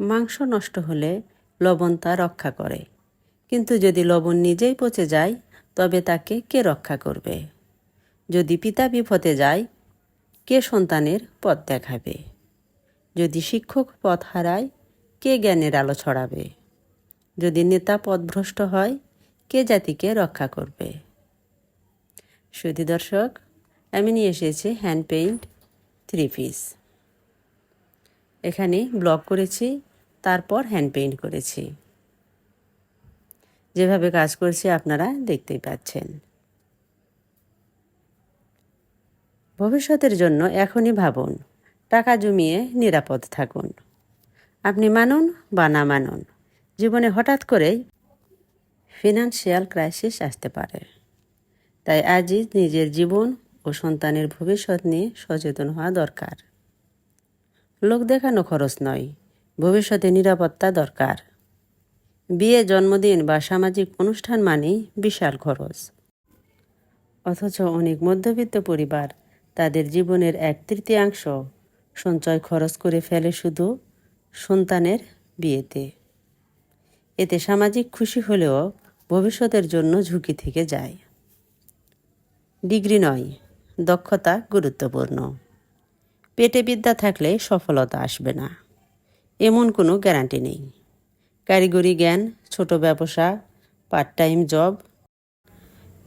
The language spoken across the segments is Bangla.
মাংস নষ্ট হলে লবণ তা রক্ষা করে। কিন্তু যদি লবণ নিজেই পচে যায়, তবে তাকে কে রক্ষা করবে? যদি পিতা বিপথে যায়, কে সন্তানের পথ দেখাবে? যদি শিক্ষক পথ হারায়, কে জ্ঞানের আলো ছড়াবে? যদি নেতা পথভ্রষ্ট হয়, কে জাতিকে রক্ষা করবে? সুধী দর্শক, আমি নিয়ে এসেছি হ্যান্ড পেইন্ট থ্রি পিস এখানে ব্লক করেছি, তারপর হ্যান্ড পেইন্ট করেছি। যেভাবে কাজ করছি আপনারা দেখতেই পাচ্ছেন। ভবিষ্যতের জন্য এখনই ভাবুন, টাকা জমিয়ে নিরাপদ থাকুন। আপনি মানুন বা না মানুন, জীবনে হঠাৎ করেই ফিনান্সিয়াল ক্রাইসিস আসতে পারে। তাই আজই নিজের জীবন ও সন্তানের ভবিষ্যৎ নিয়ে সচেতন হওয়া দরকার। লোক দেখানো খরচ নয়, ভবিষ্যতে নিরাপত্তা দরকার। বিয়ে, জন্মদিন বা সামাজিক অনুষ্ঠান মানেই বিশাল খরচ। অথচ অনেক মধ্যবিত্ত পরিবার তাদের জীবনের এক তৃতীয়াংশ সঞ্চয় খরচ করে ফেলে শুধু সন্তানের বিয়েতে। এতে সামাজিক খুশি হলেও ভবিষ্যতের জন্য ঝুঁকি থেকে যায়। ডিগ্রি নয়, দক্ষতা গুরুত্বপূর্ণ। পেটে বিদ্যা থাকলে সফলতা আসবে না। এমন কোনো গ্যারান্টি নেই। কারিগরি জ্ঞান, ছোট ব্যবসা পার্ট টাইম জব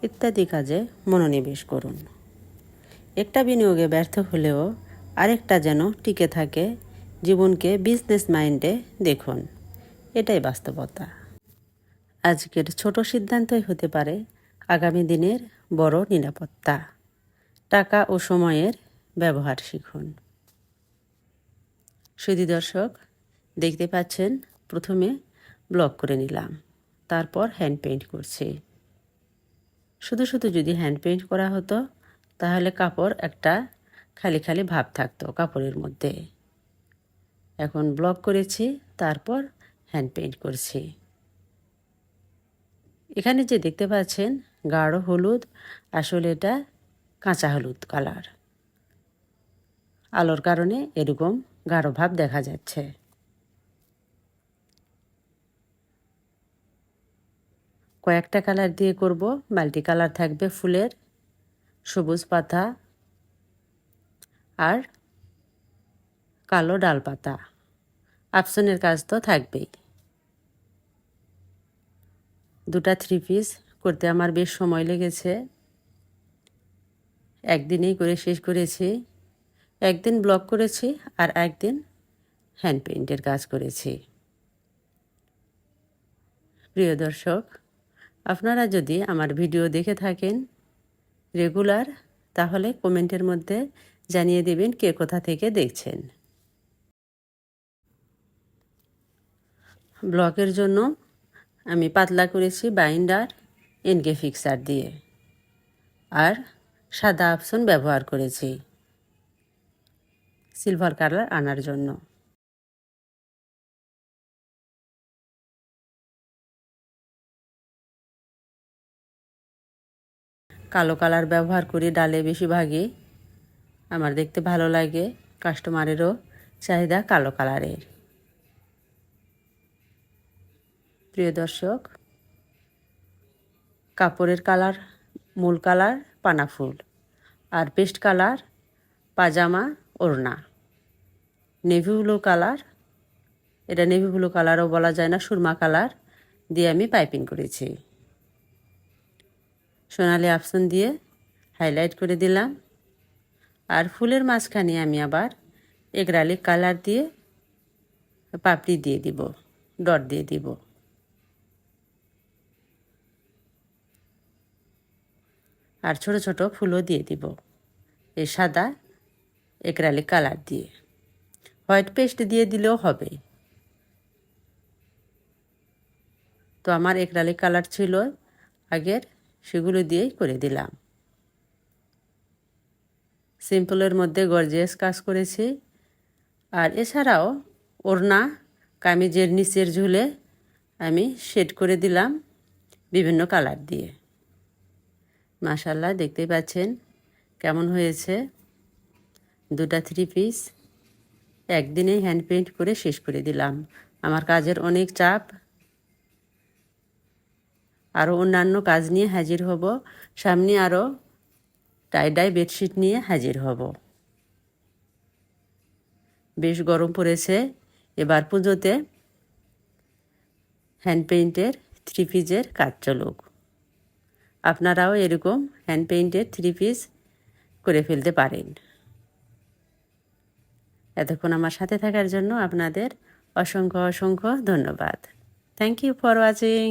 ইত্যাদি কাজে মনোনিবেশ করুন। একটা বিনিয়োগে ব্যর্থ হলেও আরেকটা যেন টিকে থাকে জীবনকে বিজনেস মাইন্ডে দেখুন। এটাই বাস্তবতা। আজকের ছোট সিদ্ধান্তই হতে পারে আগামী দিনের বড় নিরাপত্তা। টাকা ও সময়ের ব্যবহার শিখুন। সুধী দর্শক, দেখতে পাচ্ছেন, প্রথমে ব্লক করে নিলাম, তারপর হ্যান্ড পেইন্ট করছি। শুধু শুধু যদি হ্যান্ড পেইন্ট করা হতো, তাহলে কাপড় একটা খালি খালি ভাব থাকতো কাপড়ের মধ্যে। এখন ব্লক করেছি, তারপর হ্যান্ড পেইন্ট করছি। এখানে যে দেখতে পাচ্ছেন, গাঢ় হলুদ, আসলে এটা কাঁচা হলুদ কালার আলোর কারণে এরকম গাঢ় ভাব দেখা যাচ্ছে। কয়েকটা কালার দিয়ে করব। মাল্টি কালার থাকবে ফুলের, সবুজ পাতা আর কালো ডাল পাতা অপশনের কাজ তো থাকবেই। দুটা থ্রি পিস করতে আমার বেশ সময় লেগেছে। একদিনেই করে শেষ করেছি। একদিন ব্লক করেছি আর একদিন হ্যান্ড পেইন্টের কাজ করেছি। প্রিয় দর্শক, আপনারা যদি আমার ভিডিও দেখে থাকেন রেগুলার, তাহলে কমেন্টের মধ্যে জানিয়ে দেবেন কে কোথা থেকে দেখছেন। ব্লকের জন্য আমি পাতলা করেছি বাইন্ডার, এনকে ফিক্সার দিয়ে। আর সাদা অপশন ব্যবহার করেছি। সিলভার কালার আনার জন্য। কালো কালার ব্যবহার করি ডালে বেশিরভাগই। আমার দেখতে ভালো লাগে, কাস্টমারেরও চাহিদা কালো কালারের। প্রিয় দর্শক, কাপড়ের কালার মূল কালার পানাফুল। আর পেস্ট কালার পাজামা ওড়না। নেভি ব্লু কালার এটা নেভি ব্লু কালারও বলা যায় না, সুরমা কালার দিয়ে আমি পাইপিং করেছি। সোনালি অপশন দিয়ে হাইলাইট করে দিলাম। আর ফুলের মাঝখানে আমি আবার এগরালি কালার দিয়ে পাপড়ি দিয়ে দিব, ডট দিয়ে দিব। আর ছোট ছোট ফুলও দিয়ে দিব। এই সাদা একরালি কালার দিয়ে। হোয়াইট পেস্ট দিয়ে দিলেও হবে। তো আমার একরালি কালার ছিল, আগের সেগুলো দিয়েই করে দিলাম। সিম্পলের মধ্যে গর্জিয়াস কাজ করেছি। আর এছাড়াও ওড়না, কামিজের নিচের ঝুলে আমি শেড করে দিলাম বিভিন্ন কালার দিয়ে। মাশাল্লাহ দেখতেই পাচ্ছেন কেমন হয়েছে। দুটা থ্রি পিস একদিনেই হ্যান্ড পেইন্ট করে শেষ করে দিলাম। আমার কাজের অনেক চাপ। আরও অন্যান্য কাজ নিয়ে হাজির হব। সামনে আরও টাইডাই বেডশিট নিয়ে হাজির হব। বেশ গরম পড়েছে। এবার পুজোতে হ্যান্ড পেইন্টের থ্রি পিসের কাজ চলুক। আপনারাও এরকম হ্যান্ড পেইন্টের থ্রি পিস করে ফেলতে পারেন। এতক্ষণ আমার সাথে থাকার জন্য আপনাদের অসংখ্য অসংখ্য ধন্যবাদ। Thank you for watching